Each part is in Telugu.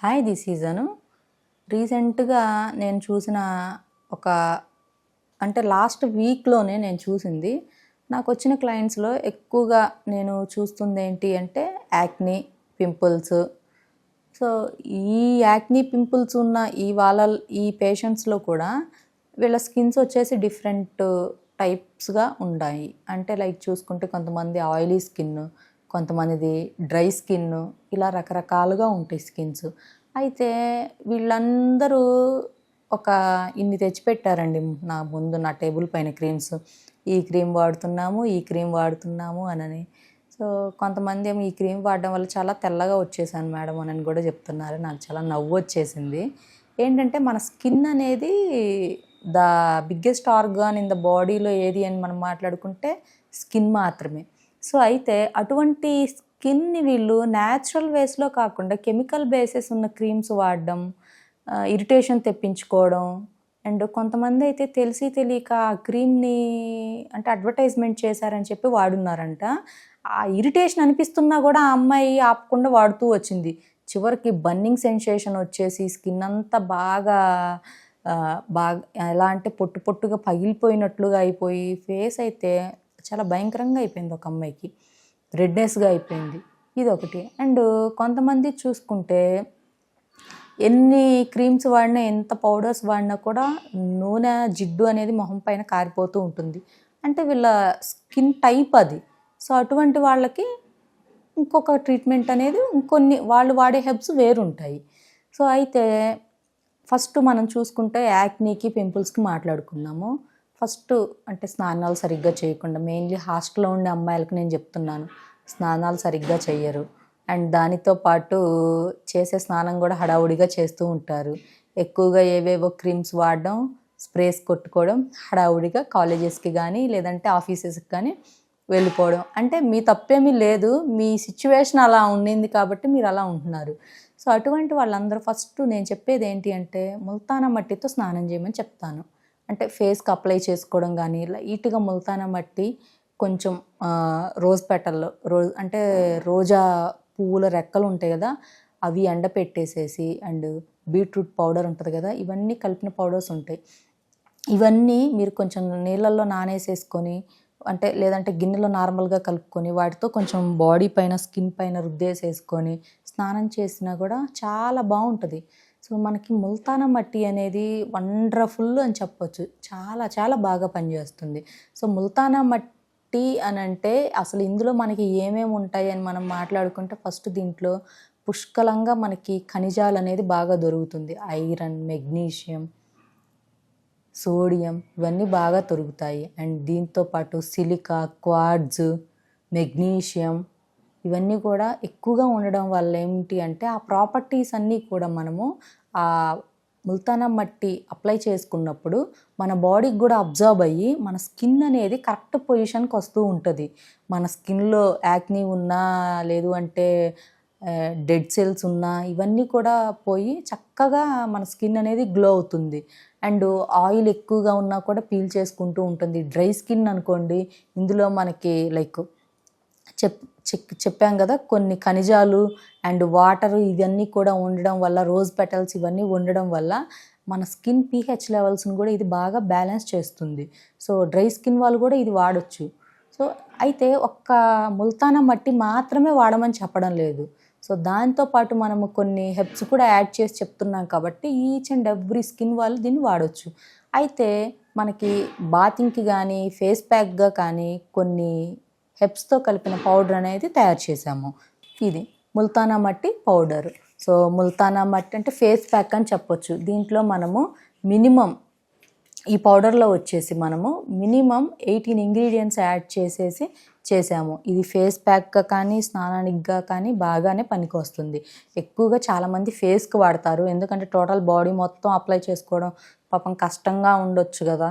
హాయ్ దిస్ సీజను రీసెంట్గా నేను చూసిన ఒక అంటే లాస్ట్ వీక్లోనే నేను చూసింది. నాకు వచ్చిన క్లయింట్స్లో ఎక్కువగా నేను చూస్తుంది ఏంటి అంటే యాక్ని పింపుల్స్ సో ఈ యాక్ని పింపుల్స్ ఉన్న ఈ వాళ్ళ ఈ పేషెంట్స్లో కూడా వీళ్ళ స్కిన్స్ వచ్చేసి డిఫరెంట్ టైప్స్గా ఉన్నాయి అంటే లైక్ చూసుకుంటే కొంతమంది ఆయిలీ స్కిన్ కొంతమందిది డ్రై స్కిన్ ఇలా రకరకాలుగా ఉంటాయి స్కిన్స్ అయితే వీళ్ళందరూ ఒక ఇన్ని తెచ్చిపెట్టారండి. నా ముందు నా టేబుల్ పైన క్రీమ్స్. ఈ క్రీమ్ వాడుతున్నాము ఈ క్రీమ్ వాడుతున్నాము అనని. సో కొంతమంది ఏమో ఈ క్రీమ్ వాడడం వల్ల చాలా తెల్లగా వచ్చేసాను మేడం అని కూడా చెప్తున్నారు. నాకు చాలా నవ్వు వచ్చేసింది. ఏంటంటే మన స్కిన్ అనేది the biggest organ in the బాడీలో ఏది అని మనం మాట్లాడుకుంటే స్కిన్ మాత్రమే. సో అయితే అటువంటి స్కిన్ని వీళ్ళు న్యాచురల్ వేస్లో కాకుండా కెమికల్ బేసెస్ ఉన్న క్రీమ్స్ వాడడం ఇరిటేషన్ తెప్పించుకోవడం అండ్ కొంతమంది అయితే తెలిసి తెలియక ఆ క్రీమ్ని అంటే అడ్వర్టైజ్మెంట్ చేశారని చెప్పి వాడున్నారంట. ఆ ఇరిటేషన్ అనిపిస్తున్నా కూడా ఆ అమ్మాయి ఆపకుండా వాడుతూ వచ్చింది. చివరికి బన్నింగ్ సెన్సేషన్ వచ్చేసి స్కిన్ అంతా బాగా బాగా ఎలా అంటే పొట్టు పొట్టుగా పగిలిపోయినట్లుగా అయిపోయి ఫేస్ అయితే చాలా భయంకరంగా అయిపోయింది ఒక అమ్మాయికి. రెడ్నెస్గా అయిపోయింది. ఇది ఒకటి అండ్ కొంతమంది చూసుకుంటే ఎన్ని క్రీమ్స్ వాడినా ఎంత పౌడర్స్ వాడినా కూడా నూనె జిడ్డు అనేది మొహం పైన కారిపోతూ ఉంటుంది. అంటే వీళ్ళ స్కిన్ టైప్ అది. సో అటువంటి వాళ్ళకి ఇంకొక ట్రీట్మెంట్ అనేది ఇంకొన్ని వాళ్ళు వాడే హెబ్స్ వేరుంటాయి. సో అయితే ఫస్ట్ మనం చూసుకుంటే యాక్నీకి పింపుల్స్కి మాట్లాడుకున్నాము ఫస్ట్ అంటే స్నానాలు సరిగ్గా చేయకుండా మెయిన్లీ హాస్టల్లో ఉండే అమ్మాయిలకు నేను చెప్తున్నాను స్నానాలు సరిగ్గా చేయరు అండ్ దానితో పాటు చేసే స్నానం కూడా హడావుడిగా చేస్తూ ఉంటారు. ఎక్కువగా ఏవేవో క్రీమ్స్ వాడడం స్ప్రేస్ కొట్టుకోవడం హడావుడిగా కాలేజెస్కి కానీ లేదంటే ఆఫీసెస్కి కానీ వెళ్ళిపోవడం. అంటే మీ తప్పేమీ లేదు మీ సిచ్యువేషన్ అలా ఉండింది కాబట్టి మీరు అలా ఉంటున్నారు. సో అటువంటి వాళ్ళందరూ ఫస్ట్ నేను చెప్పేది ఏంటి అంటే ముల్తానా మట్టితో స్నానం చేయమని చెప్తాను. అంటే ఫేస్కి అప్లై చేసుకోవడం కానీ లైట్గా ముల్తాన మట్టి కొంచెం రోజ్ పెటల్ రోజ్ అంటే రోజా పువ్వుల రెక్కలు ఉంటాయి కదా అవి ఎండ పెట్టేసేసి అండ్ బీట్రూట్ పౌడర్ ఉంటుంది కదా ఇవన్నీ కలిపిన పౌడర్స్ ఉంటాయి. ఇవన్నీ మీరు కొంచెం నీళ్ళల్లో నానేసేసుకొని అంటే లేదంటే గిన్నెలో నార్మల్గా కలుపుకొని వాటితో కొంచెం బాడీ పైన స్కిన్ పైన రుద్దేసేసుకొని స్నానం చేసినా కూడా చాలా బాగుంటుంది. సో మనకి ముల్తానా మట్టి అనేది వండర్ఫుల్ అని చెప్పొచ్చు. చాలా చాలా బాగా పనిచేస్తుంది. సో ముల్తానా మట్టి అని అంటే అసలు ఇందులో మనకి ఏమేమి ఉంటాయి అని మనం మాట్లాడుకుంటే ఫస్ట్ దీంట్లో పుష్కలంగా మనకి ఖనిజాలు అనేది బాగా దొరుకుతుంది. ఐరన్ మెగ్నీషియం సోడియం ఇవన్నీ బాగా దొరుకుతాయి. అండ్ దీంతో పాటు సిలికా క్వాడ్జ్ మెగ్నీషియం ఇవన్నీ కూడా ఎక్కువగా ఉండడం వల్ల ఏమిటి అంటే ఆ ప్రాపర్టీస్ అన్నీ కూడా మనము ఆ ముల్తానా మట్టి అప్లై చేసుకున్నప్పుడు మన బాడీకి కూడా అబ్జర్వ్ అయ్యి మన స్కిన్ అనేది కరెక్ట్ పొజిషన్కి వస్తూ ఉంటుంది. మన స్కిన్లో యాక్ని ఉన్నా లేదు అంటే డెడ్ సెల్స్ ఉన్నా ఇవన్నీ కూడా పోయి చక్కగా మన స్కిన్ అనేది గ్లో అవుతుంది. అండ్ ఆయిల్ ఎక్కువగా ఉన్నా కూడా పీల్ చేసుకుంటూ ఉంటుంది. డ్రై స్కిన్ అనుకోండి ఇందులో మనకి లైక్ చెప్ చెప్పాం కదా కొన్ని ఖనిజాలు అండ్ వాటర్ ఇవన్నీ కూడా ఉండడం వల్ల రోజ్ పెటల్స్ ఇవన్నీ ఉండడం వల్ల మన స్కిన్ పీహెచ్ లెవెల్స్ని కూడా ఇది బాగా బ్యాలెన్స్ చేస్తుంది. సో డ్రై స్కిన్ వాళ్ళు కూడా ఇది వాడచ్చు. సో అయితే ఒక్క ముల్తానా మట్టి మాత్రమే వాడమని చెప్పడం లేదు. సో దాంతో పాటు మనము కొన్ని హెబ్స్ కూడా యాడ్ చేసి చెప్తున్నాం కాబట్టి ఈచ్ అండ్ ఎవ్రీ స్కిన్ వాళ్ళు దీన్ని వాడొచ్చు. అయితే మనకి బాతింగ్కి కానీ ఫేస్ ప్యాక్గా కానీ కొన్ని హెప్స్తో కలిపిన పౌడర్ అనేది తయారు చేసాము ఇది ముల్తానా మట్టి పౌడర్. సో ముల్తానా మట్టి అంటే ఫేస్ ప్యాక్ అని చెప్పొచ్చు. దీంట్లో మనము మినిమం ఈ పౌడర్లో వచ్చేసి మనము మినిమం ఎయిటీన్ ఇంగ్రీడియంట్స్ యాడ్ చేసేసి చేసాము ఇది ఫేస్ ప్యాక్గా కానీ స్నానానికిగా కానీ బాగానే పనికొస్తుంది. ఎక్కువగా చాలామంది ఫేస్కి వాడతారు. ఎందుకంటే టోటల్ బాడీ మొత్తం అప్లై చేసుకోవడం పాపం కష్టంగా ఉండొచ్చు కదా.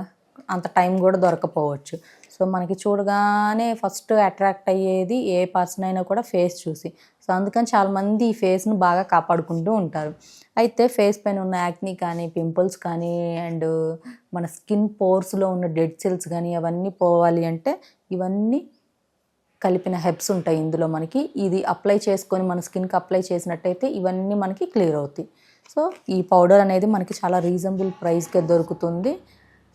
అంత టైం కూడా దొరకపోవచ్చు. సో మనకి చూడగానే ఫస్ట్ అట్రాక్ట్ అయ్యేది ఏ పర్సన్ అయినా కూడా ఫేస్ చూసి. సో అందుకని చాలామంది ఈ ఫేస్ను బాగా కాపాడుకుంటూ ఉంటారు. అయితే ఫేస్ పైన ఉన్న యాక్ని కానీ పింపుల్స్ కానీ అండ్ మన స్కిన్ పోర్స్లో ఉన్న డెడ్ సెల్స్ కానీ అవన్నీ పోవాలి అంటే ఇవన్నీ కలిపిన హెబ్స్ ఉంటాయి ఇందులో మనకి. ఇది అప్లై చేసుకొని మన స్కిన్కి అప్లై చేసినట్టయితే ఇవన్నీ మనకి క్లియర్ అవుతాయి. సో ఈ పౌడర్ అనేది మనకి చాలా రీజనబుల్ ప్రైస్కే దొరుకుతుంది.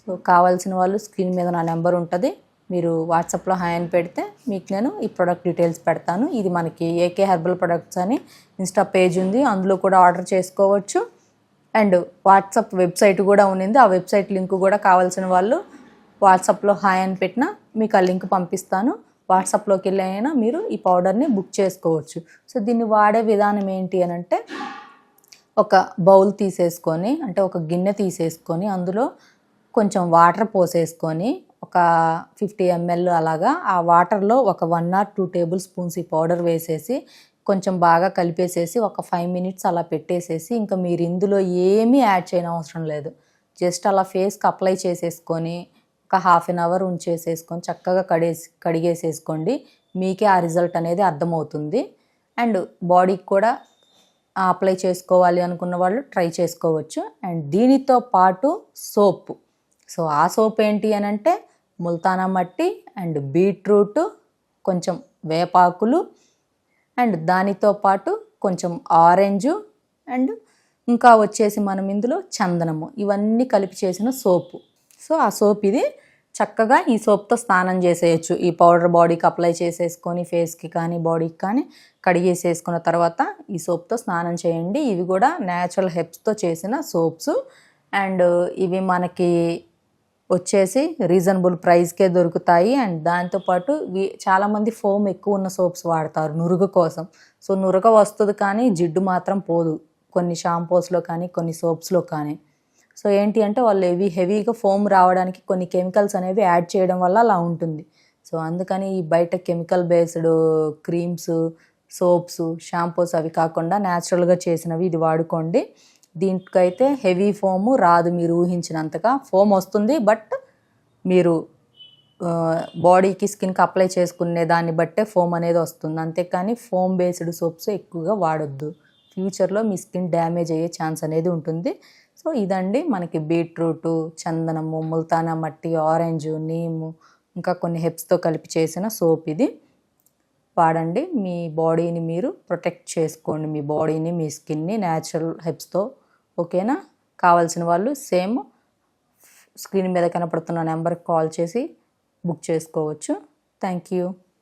సో కావాల్సిన వాళ్ళు స్క్రీన్ మీద నా నెంబర్ ఉంటుంది. మీరు వాట్సాప్లో హాయ్ అని పెడితే మీకు నేను ఈ ప్రోడక్ట్ డీటెయిల్స్ పెడతాను. ఇది మనకి ఏకే హెర్బల్ ప్రొడక్ట్స్ అని ఇన్స్టా పేజ్ ఉంది. అందులో కూడా ఆర్డర్ చేసుకోవచ్చు. అండ్ వాట్సాప్ వెబ్సైట్ కూడా ఉన్నింది. ఆ వెబ్సైట్ లింక్ కూడా కావాల్సిన వాళ్ళు వాట్సాప్లో హాయ్ అని పెట్టినా మీకు ఆ లింక్ పంపిస్తాను. వాట్సాప్లోకి వెళ్ళి అయినా మీరు ఈ పౌడర్ని బుక్ చేసుకోవచ్చు. సో దీన్ని వాడే విధానం ఏంటి అని అంటే ఒక బౌల్ తీసేసుకొని అంటే ఒక గిన్నె తీసేసుకొని అందులో కొంచెం వాటర్ పోసేసుకొని ఒక ఫిఫ్టీ ఎంఎల్ అలాగా ఆ వాటర్లో ఒక one or two tablespoons ఈ పౌడర్ వేసేసి కొంచెం బాగా కలిపేసేసి ఒక ఫైవ్ మినిట్స్ అలా పెట్టేసేసి ఇంకా మీరు ఇందులో ఏమీ యాడ్ చేయని అవసరం లేదు. జస్ట్ అలా ఫేస్కి అప్లై చేసేసుకొని ఒక హాఫ్ అన్ అవర్ ఉంచేసేసుకొని చక్కగా కడేసి కడిగేసేసుకోండి. మీకే ఆ రిజల్ట్ అనేది అర్థమవుతుంది. అండ్ బాడీకి కూడా అప్లై చేసుకోవాలి అనుకున్న వాళ్ళు ట్రై చేసుకోవచ్చు. అండ్ దీనితో పాటు సోప్. సో ఆ సోప్ ఏంటి అని అంటే ముల్తానా మట్టి అండ్ బీట్రూట్ కొంచెం వేపాకులు అండ్ దానితో పాటు కొంచెం ఆరెంజు అండ్ ఇంకా వచ్చేసి మనం ఇందులో చందనము. ఇవన్నీ కలిపి చేసిన సోపు. సో ఆ సోప్ ఇది చక్కగా ఈ సోప్తో స్నానం చేసేయచ్చు. ఈ పౌడర్ బాడీకి అప్లై చేసేసుకొని ఫేస్కి కానీ బాడీకి కానీ కడిగేసేసుకున్న తర్వాత ఈ సోప్తో స్నానం చేయండి. ఇవి కూడా న్యాచురల్ హెప్స్తో చేసిన సోప్స్ అండ్ ఇవి మనకి వచ్చేసి రీజనబుల్ ప్రైస్కే దొరుకుతాయి. అండ్ దాంతోపాటు చాలామంది ఫోమ్ ఎక్కువ ఉన్న సోప్స్ వాడతారు నురుగు కోసం. సో నురగ వస్తుంది కానీ జిడ్డు మాత్రం పోదు. కొన్ని షాంపూస్లో కానీ కొన్ని సోప్స్లో కానీ. సో ఏంటి అంటే వాళ్ళు హెవీ హెవీగా ఫోమ్ రావడానికి కొన్ని కెమికల్స్ అనేవి యాడ్ చేయడం వల్ల అలా ఉంటుంది. సో అందుకని ఈ బయట chemical based creams soaps shampoos అవి కాకుండా న్యాచురల్గా చేసినవి ఇది వాడుకోండి. దీనికైతే హెవీ ఫోము రాదు మీరు ఊహించినంతగా. ఫోమ్ వస్తుంది బట్ మీరు బాడీకి స్కిన్కి అప్లై చేసుకునే దాన్ని బట్టే ఫోమ్ అనేది వస్తుంది. అంతేకాని ఫోమ్ బేస్డ్ సోప్స్ ఎక్కువగా వాడొద్దు. ఫ్యూచర్లో మీ స్కిన్ డ్యామేజ్ అయ్యే ఛాన్స్ అనేది ఉంటుంది. సో ఇదండి మనకి బీట్రూటు చందనము ముల్తానా మట్టి ఆరెంజ్ నీము ఇంకా కొన్ని హెప్స్తో కలిపి చేసిన సోప్ ఇది. వాడండి మీ బాడీని మీరు ప్రొటెక్ట్ చేసుకోండి. మీ బాడీని మీ స్కిన్ని న్యాచురల్ హెప్స్తో ఓకేనా? కావాల్సిన వాళ్ళు సేమ్ స్క్రీన్ మీద కనపడుతున్న నెంబర్కి కాల్ చేసి బుక్ చేసుకోవచ్చు. Thank you